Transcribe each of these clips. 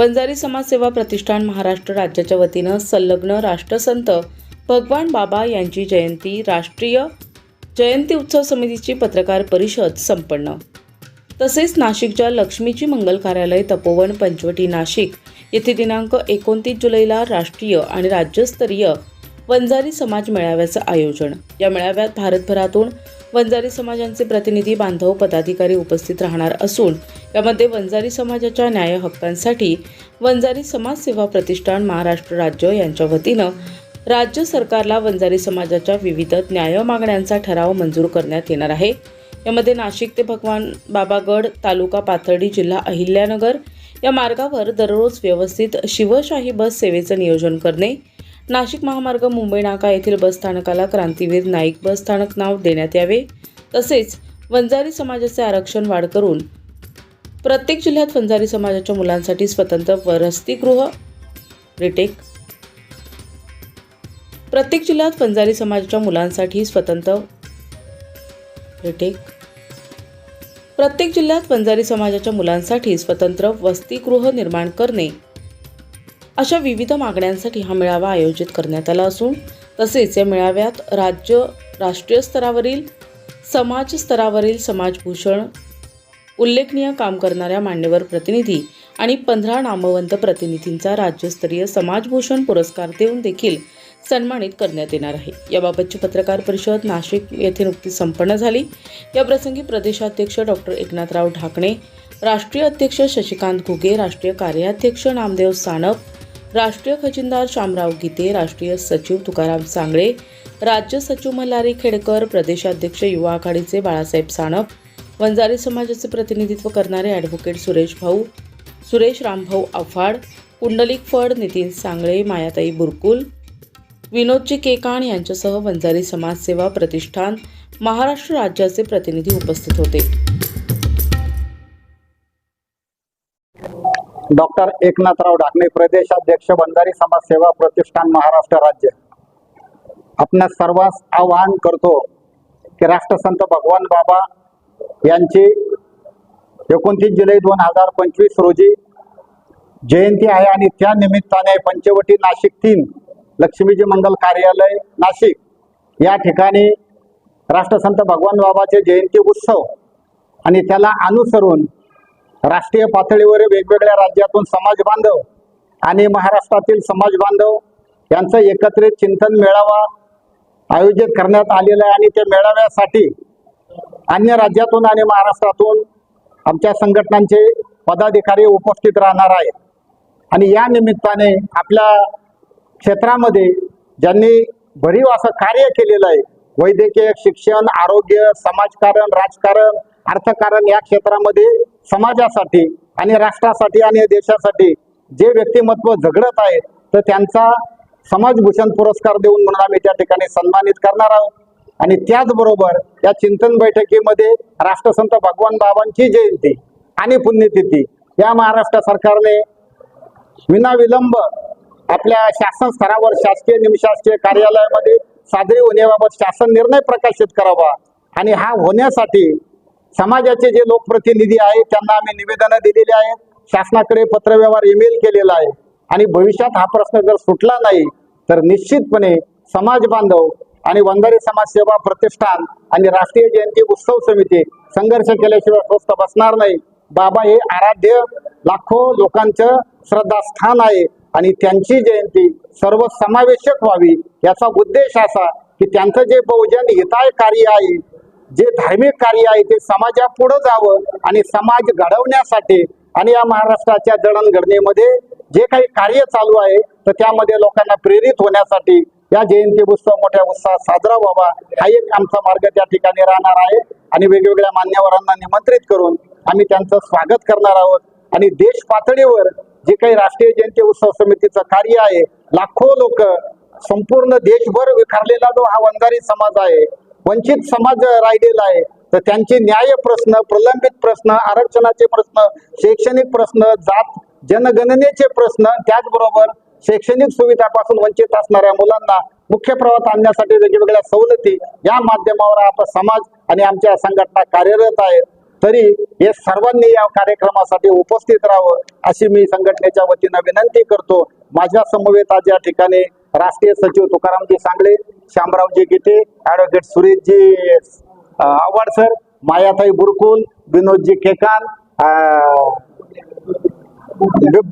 वंजारी समाजसेवा प्रतिष्ठान महाराष्ट्र राज्याच्या वतीनं संलग्न राष्ट्रसंत भगवान बाबा यांची जयंती राष्ट्रीय जयंती उत्सव समितीची पत्रकार परिषद संपन्न. तसेच नाशिकच्या लक्ष्मीची मंगल कार्यालय तपोवन पंचवटी नाशिक येथे दिनांक एकोणतीस जुलैला राष्ट्रीय आणि राज्यस्तरीय वंजारी समाज मेळाव्याचं आयोजन. या मेळाव्यात भारतभरातून वंजारी समाजांचे प्रतिनिधी बांधव पदाधिकारी उपस्थित राहणार असून यामध्ये वंजारी समाजाच्या न्याय हक्कांसाठी वंजारी समाजसेवा प्रतिष्ठान महाराष्ट्र राज्य यांच्या वतीनं राज्य सरकारला वंजारी समाजाच्या विविध न्याय मागण्यांचा ठराव मंजूर करण्यात येणार आहे. यामध्ये नाशिक ते भगवान बाबागड तालुका पाथर्डी जिल्हा अहिल्यानगर या मार्गावर दररोज व्यवस्थित शिवशाही बस सेवेचं नियोजन करणे नाशिक महामार्ग मुंबई नाका येथील बसस्थानकाला क्रांतीवीर नाईक बसस्थानक नाव देण्यात यावे. तसेच वंजारी समाजाचे आरक्षण वाढ करून प्रत्येक जिल्ह्यात वंजारी समाजाच्या मुलांसाठी स्वतंत्र वसतिगृह रिटेक. प्रत्येक जिल्ह्यात वंजारी समाजाच्या मुलांसाठी स्वतंत्र रिटेक. प्रत्येक जिल्ह्यात वंजारी समाजाच्या मुलांसाठी स्वतंत्र वसतिगृह निर्माण करणे. अशा विविध मागण्यांसाठी हा मेळावा आयोजित करण्यात आला असून तसेच या मेळाव्यात राज्य राष्ट्रीय स्तरावरील समाज स्तरावरील समाजभूषण उल्लेखनीय काम करणाऱ्या मान्यवर प्रतिनिधी आणि पंधरा नामवंत प्रतिनिधींचा राज्यस्तरीय समाजभूषण पुरस्कार देऊन देखील सन्मानित करण्यात येणार आहे. याबाबतची पत्रकार परिषद नाशिक येथे नुकतीच संपन्न झाली. या प्रसंगी प्रदेशाध्यक्ष डॉक्टर एकनाथराव ढाकणे राष्ट्रीय अध्यक्ष शशिकांत घुगे राष्ट्रीय कार्याध्यक्ष नामदेव सानप राष्ट्रीय खजिनदार शामराव गीते राष्ट्रीय सचिव तुकाराम सांगळे राज्य सचिव मल्हारी खेडकर प्रदेशाध्यक्ष युवा आघाडीचे बाळासाहेब साणप वंजारी समाजाचे प्रतिनिधित्व करणारे ॲडव्होकेट सुरेश भाऊ सुरेश रामभाऊ आव्हाड कुंडलिक फड नितीन सांगळे मायाताई बुरकुल विनोदजी केकाण यांच्यासह वंजारी समाजसेवा प्रतिष्ठान महाराष्ट्र राज्याचे प्रतिनिधी उपस्थित होते. डॉक्टर एकनाथराव ढाकणे प्रदेशाध्यक्ष बंधारी समाजसेवा प्रतिष्ठान महाराष्ट्र राज्य. आपणास सर्वांस आवाहन करतो की राष्ट्रसंत भगवान बाबा यांची एकोणतीस जुलै दोन हजार पंचवीस रोजी जयंती आहे आणि त्या निमित्ताने पंचवटी नाशिक तीन लक्ष्मीजी मंगल कार्यालय नाशिक. या ठिकाणी राष्ट्रसंत भगवान बाबाचे जयंती उत्सव आणि त्याला अनुसरून राष्ट्रीय पातळीवर वेगवेगळ्या राज्यातून समाज बांधव आणि महाराष्ट्रातील समाज बांधव यांचं एकत्रित चिंतन मेळावा आयोजित करण्यात आलेला आहे. आणि त्या मेळाव्यासाठी अन्य राज्यातून आणि महाराष्ट्रातून आमच्या संघटनांचे पदाधिकारी उपस्थित राहणार आहेत. आणि या निमित्ताने आपल्या क्षेत्रामध्ये ज्यांनी भरीव असं कार्य केलेलं आहे वैद्यकीय शिक्षण आरोग्य समाजकारण राजकारण अर्थकारण या क्षेत्रामध्ये समाजासाठी आणि राष्ट्रासाठी आणि देशासाठी जे व्यक्तिमत्व झगडत आहेत तर त्यांचा समाजभूषण पुरस्कार देऊन म्हणून आम्ही त्या ठिकाणी सन्मानित करणार आहोत. आणि त्याचबरोबर या चिंतन बैठकीमध्ये राष्ट्रसंत भगवान बाबांची जयंती आणि पुण्यतिथी या महाराष्ट्र सरकारने विनाविलंब आपल्या शासन स्तरावर शासकीय निमशासकीय कार्यालयामध्ये सादरी होण्याबाबत शासन निर्णय प्रकाशित करावा. आणि हा होण्यासाठी समाजाचे जे लोकप्रतिनिधी आहेत त्यांना आम्ही निवेदनं दिलेली आहेत. शासनाकडे पत्रव्यवहार ईमेल केलेला आहे. आणि भविष्यात हा प्रश्न जर सुटला नाही तर निश्चितपणे समाज बांधव आणि वंधारी समाजसेवा प्रतिष्ठान आणि राष्ट्रीय जयंती उत्सव समिती संघर्ष केल्याशिवाय स्वस्थ बसणार नाही. बाबा हे आराध्य लाखो लोकांचं श्रद्धास्थान आहे आणि त्यांची जयंती सर्व समावेशक व्हावी याचा उद्देश असा की त्यांचं जे बहुजन हिताय कार्य आहे जे धार्मिक कार्य आहे ते समाजापुढं जावं आणि समाज घडवण्यासाठी आणि या महाराष्ट्राच्या जडणघडणीमध्ये जे काही कार्य चालू आहे तर त्यामध्ये लोकांना प्रेरित होण्यासाठी या जयंती उत्सव मोठ्या उत्साहात साजरा व्हावा. हा एक आमचा मार्ग त्या ठिकाणी राहणार आहे आणि वेगवेगळ्या मान्यवरांना निमंत्रित करून आम्ही त्यांचं स्वागत करणार आहोत. आणि देश पातळीवर जे काही राष्ट्रीय जयंती उत्सव समितीचं कार्य आहे लाखो लोक संपूर्ण देशभर विखरलेला जो हा वंजारी समाज आहे वंचित समाज राहिलेला आहे. तर त्यांचे न्याय प्रश्न प्रलंबित प्रश्न आरक्षणाचे प्रश्न शैक्षणिक प्रश्न जात जनगणनेचे प्रश्न त्याचबरोबर शैक्षणिक सुविधापासून वंचित असणाऱ्या मुलांना मुख्य प्रवाहात आणण्यासाठी वेगवेगळ्या सवलती या माध्यमावर आपण समाज आणि आमच्या संघटना कार्यरत आहेत. तरी हे सर्वांनी या कार्यक्रमासाठी उपस्थित राहावं अशी मी संघटनेच्या वतीनं विनंती करतो. माझ्या समवेत आज या ठिकाणी राष्ट्रीय सचिव तुकारामजी सांगले शामरावजी गीते ऍडव्होकेट सुरेशजी आव्हाड सर मायाताई बुरकुल विनोदजी केकान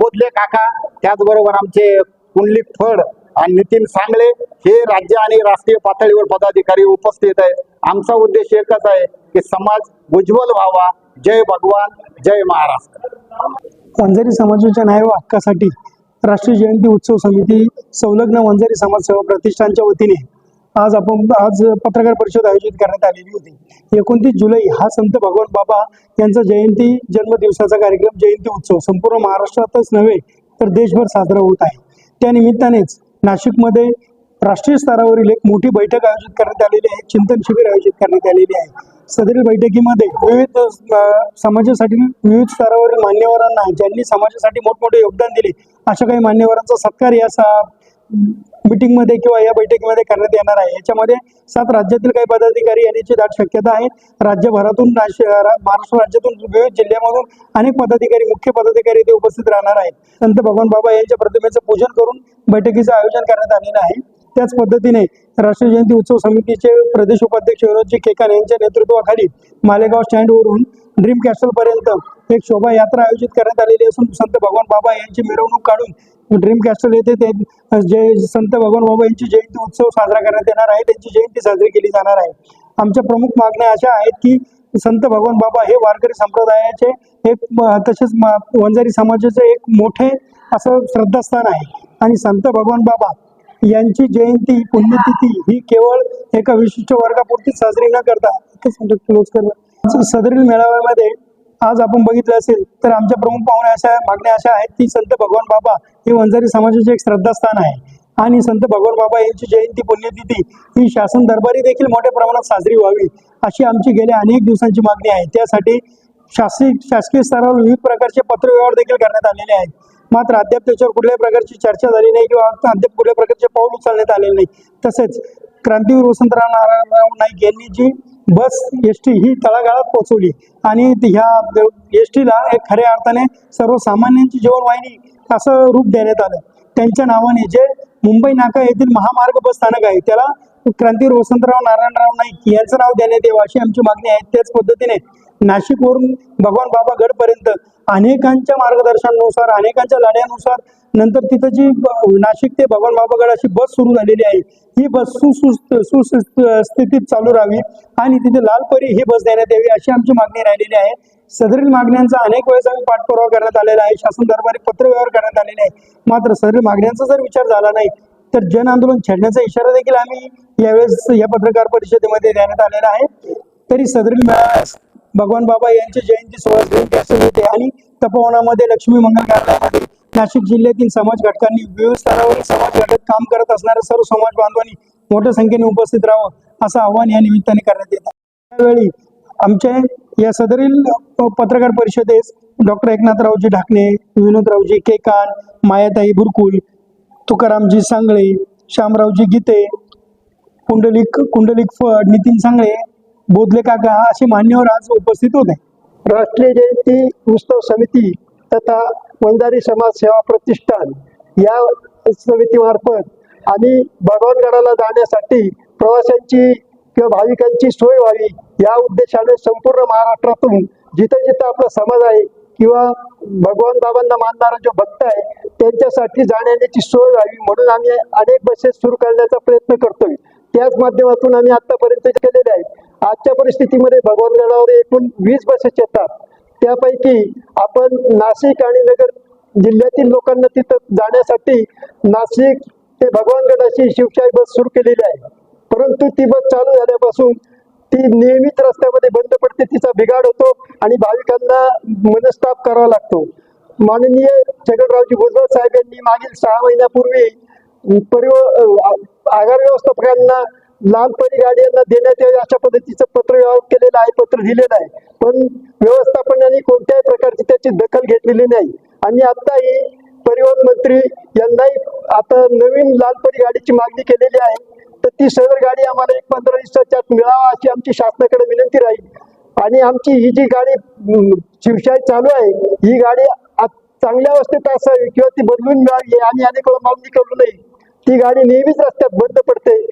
बोधले काका त्याचबरोबर आमचे कुंडली फड आणि नितीन सांगले हे राज्य आणि राष्ट्रीय पातळीवर पदाधिकारी उपस्थित आहेत. आमचा उद्देश एकच आहे की समाज उज्ज्वल व्हावा. जय भगवान जय महाराष्ट्र. वंजारी समाजाच्या न्याय व हक्कासाठी राष्ट्रीय जयंती उत्सव समिती संलग्न वंजारी समाज सेवा प्रतिष्ठानच्या वतीने आज आपण आज पत्रकार परिषद आयोजित करण्यात आलेली होती. एकोणतीस जुलै हा संत भगवान बाबा यांचा जयंती जन्मदिवसाचा कार्यक्रम जयंती उत्सव संपूर्ण महाराष्ट्रातच नव्हे तर देशभर साजरा होत आहे. त्या निमित्तानेच नाशिकमध्ये राष्ट्रीय स्तरावरील एक मोठी बैठक आयोजित करण्यात आलेली आहे. चिंतन शिबिर आयोजित करण्यात आलेली आहे. सदरील बैठकीमध्ये विविध समाजासाठी विविध स्तरावरील मान्यवरांना ज्यांनी समाजासाठी मोठमोठे योगदान दिले अशा काही मान्यवरांचा सत्कार या मीटिंगमध्ये किंवा या बैठकीमध्ये करण्यात येणार आहे. याच्यामध्ये सात राज्यातील काही पदाधिकारी येण्याची दाट शक्यता आहे. राज्यभरातून रा- महाराष्ट्र राज्यातून विविध जिल्ह्यामधून अनेक पदाधिकारी मुख्य पदाधिकारी ते उपस्थित राहणार आहेत. संत भगवान बाबा यांच्या प्रतिमेचं पूजन करून बैठकीचं आयोजन करण्यात आलेलं आहे. त्याच पद्धतीने राष्ट्रीय जयंती उत्सव समितीचे प्रदेश उपाध्यक्ष विनोदजी केकान यांच्या नेतृत्वाखाली मालेगाव स्टँडवरून ड्रीम कॅस्टल पर्यंत एक शोभायात्रा आयोजित करण्यात आलेली असून संत भगवान बाबा यांची मिरवणूक काढून ड्रीम कॅस्टल येथे ते जे संत भगवान बाबा यांची जयंती उत्सव साजरा करण्यात येणार आहे त्यांची जयंती साजरी केली जाणार आहे. आमच्या प्रमुख मागण्या अशा आहेत की संत भगवान बाबा हे वारकरी संप्रदायाचे एक तसेच वंजारी समाजाचे एक मोठे असं श्रद्धास्थान आहे. आणि संत भगवान बाबा यांची जयंती पुण्यतिथी ही केवळ एका विशिष्ट वर्गापुरतीच साजरी न करता क्लोज म्हणजे कर सदरील मेळाव्यामध्ये आज आपण बघितलं असेल तर आमच्या प्रमुख पाहुण्या अशा मागण्या अशा आहेत की संत भगवान बाबा हे वंजारी समाजाचे एक श्रद्धास्थान आहे. आणि संत भगवान बाबा यांची जयंती पुण्यतिथी ही शासन दरबारी देखील मोठ्या प्रमाणात साजरी व्हावी अशी आमची गेल्या अनेक दिवसांची मागणी आहे. त्यासाठी शासकीय शासकीय स्तरावर विविध प्रकारचे पत्रव्यवहार देखील करण्यात आलेले आहेत. मात्र अद्याप त्याच्यावर कुठल्याही प्रकारची चर्चा झाली नाही किंवा अद्याप कुठल्या प्रकारचे पाऊल उचलण्यात आलेले नाही. तसेच क्रांतीवीर वसंतराव नारायणराव नाईक यांनी जी बस एस टी ही तळागाळात पोहोचवली. आणि ह्या एस टीला एक खऱ्या अर्थाने सर्वसामान्यांची जीवनवाहिनी असं रूप देण्यात आलं. त्यांच्या नावाने जे मुंबई नाका येथील महामार्ग बस स्थानक आहे त्याला क्रांती वसंतराव नारायणराव नाईक यांचं नाव देण्यात यावं अशी आमची मागणी आहे. त्याच पद्धतीने नाशिकवरून भगवान बाबा गडपर्यंत अनेकांच्या मार्गदर्शनानुसार अनेकांच्या लढ्यानुसार नंतर तिथं जी नाशिक ते भगवान बाबागड अशी बस सुरू झालेली आहे. ही बस सुसुस्त सुस्थितीत चालू राहावी आणि तिथे लालपरी ही बस देण्यात यावी अशी आमची मागणी राहिलेली आहे. सदरील मागण्यांचा अनेक वेळेस आम्ही पाठपुरावा करण्यात आलेला आहे. शासन दरबारी पत्रव्यवहार करण्यात आलेले आहे. मात्र सदरील मागण्यांचा जर विचार झाला नाही तर जन आंदोलन छेडण्याचा इशारा देखील आम्ही यावेळेस या पत्रकार परिषदेमध्ये देण्यात आलेला आहे. तरी सदरील मेळाव्यास भगवान बाबा यांची जयंती सोहळा जयंती असं होते आणि तपोवनामध्ये लक्ष्मी मंगल कार्यालयामध्ये नाशिक जिल्ह्यातील समाज घटकांनी विविध स्तरावरील समाज घटक काम करत असणाऱ्या सर्व समाज बांधवांनी मोठ्या संख्येने उपस्थित राहावं असं आवाहन या निमित्ताने करण्यात येत त्यावेळी आमच्या या सदरील पत्रकार परिषदेस डॉक्टर एकनाथरावजी ढाकणे विनोदरावजी केकान मायाताई बुरकुल तुकारामजी सांगळे श्यामरावजी गीते कुंडलिक कुंडलिक फड नितीन सांगळे बोधले काका असे मान्यवर आज उपस्थित होते. राष्ट्रीय जयंती उत्सव समिती तथा वंजारी समाज सेवा प्रतिष्ठान या समितीमार्फत आम्ही भगवानगडाला जाण्यासाठी प्रवाशांची किंवा भाविकांची सोय व्हावी या उद्देशाने संपूर्ण महाराष्ट्रातून जिथं जिथं आपला समाज आहे किंवा भगवान बाबांना मानणारा जो भक्त आहे त्यांच्यासाठी जाण्याची सोय व्हावी म्हणून आम्ही अनेक बसेस सुरू करण्याचा प्रयत्न करतोय. त्याच माध्यमातून आम्ही आतापर्यंत केलेले आहे आजच्या परिस्थितीमध्ये भगवानगडावर एकूण वीस बसेस येतात. त्यापैकी आपण नाशिक आणि नगर जिल्ह्यातील लोकांना तिथं जाण्यासाठी नाशिक ते भगवानगड अशी शिवशाही बस सुरू केलेली आहे. परंतु ती बस चालू झाल्यापासून ती नियमित रस्त्यामध्ये बंद पडते तिचा बिघाड होतो आणि भाविकांना मनस्ताप करावा लागतो. माननीय छगनरावजी भुजबळ साहेब यांनी मागील सहा महिन्यापूर्वी परिव आगार व्यवस्थापकांना लालपरी गाडी यांना देण्यात यावी अशा पद्धतीचं पत्र व्यवहार केलेलं आहे पत्र दिलेलं आहे. पण व्यवस्थापनाने कोणत्याही प्रकारची त्याची दखल घेतलेली नाही. आणि आताही परिवहन मंत्री यांनाही आता नवीन लालपरी गाडीची मागणी केलेली आहे. तर ती सदर गाडी आम्हाला एक पंधरा दिवसाच्या मिळावा अशी आमची शासनाकडे विनंती राहील. आणि आमची ही जी गाडी शिवशाही चालू आहे ही गाडी चांगल्या अवस्थेत असावी किंवा ती बदलून मिळावी आणि अनेक मागणी करू नये. ती गाडी नेहमीच रस्त्यात बंद पडते.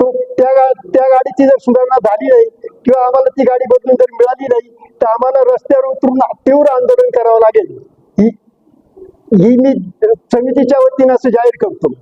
तो त्या गा- त्या गाडीची जर सुधारणा झाली नाही किंवा आम्हाला ती गाडी बदलून जर मिळाली नाही तर आम्हाला रस्त्यावर उतरून तीव्र आंदोलन करावं लागेल. ही मी समितीच्या वतीनं असं जाहीर करतो.